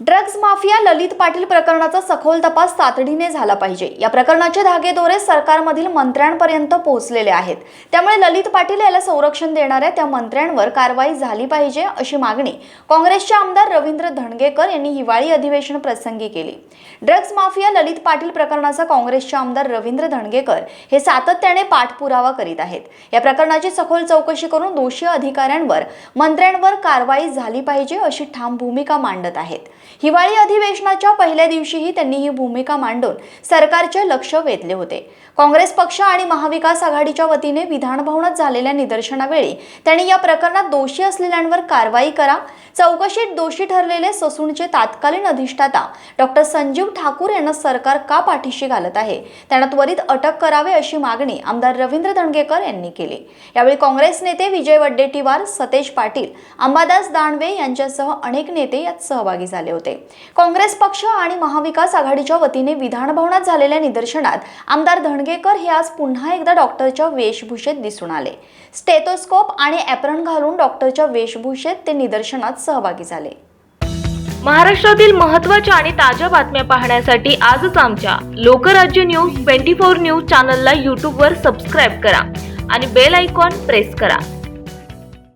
Drugs mafia ललित पाटील प्रकरणाचा सखोल तपास तातडीने झाला पाहिजे. या प्रकरणाचे धागेदोरे सरकारमधील मंत्र्यांपर्यंत पोहोचलेले आहेत. त्यामुळे ललित पाटील याला संरक्षण देणाऱ्या त्या मंत्र्यांवर कारवाई झाली पाहिजे अशी मागणी काँग्रेसचे आमदार रवींद्र धणगेकर यांनी हिवाळी अधिवेशन प्रसंगी केली. ड्रग्ज माफिया ललित पाटील प्रकरणाचा काँग्रेसचे आमदार रवींद्र धणगेकर हे सातत्याने पाठपुरावा करीत आहेत. या प्रकरणाची सखोल चौकशी करून दोषी अधिकाऱ्यांवर मंत्र्यांवर कारवाई झाली पाहिजे अशी ठाम भूमिका मांडत आहेत. हिवाळी अधिवेशनाच्या पहिल्या दिवशीही त्यांनी ही भूमिका मांडून सरकारचे लक्ष वेधले होते. काँग्रेस पक्ष आणि महाविकास आघाडीच्या वतीने विधानभवनात झालेल्या निदर्शनावेळी त्यांनी या प्रकरणात दोषी असलेल्यांवर कारवाई करा चौकशीत दोषी ठरलेले ससूनचे तात्कालीन अधिष्ठाता डॉक्टर संजीव ठाकूर यांना सरकार का पाठीशी घालत आहे? त्यांना त्वरित अटक करावे अशी मागणी आमदार रवींद्र धणगेकर यांनी केली. यावेळी काँग्रेस नेते विजय वड्डेटीवार सतेज पाटील अंबादास दानवे यांच्यासह अनेक नेते यात सहभागी झाले होते. काँग्रेस पक्ष आणि महाविकास आघाडीच्या वतीने विधानभवनात झालेल्या निदर्शनात आमदार धणगेकर हे आज पुन्हा एकदा डॉक्टरच्या वेशभूषेत दिसून आले. स्टेथोस्कोप आणि ॲप्रन घालून डॉक्टरच्या वेशभूषेत ते निदर्शनात सहभागी झाले. महाराष्ट्रातील महत्त्वाच्या आणि ताज्या बातम्या पाहण्यासाठी आजच आमच्या Lokrajya news twenty four news चॅनलला यूट्यूबवर सबस्क्राईब करा आणि बेल आयकॉन प्रेस करा.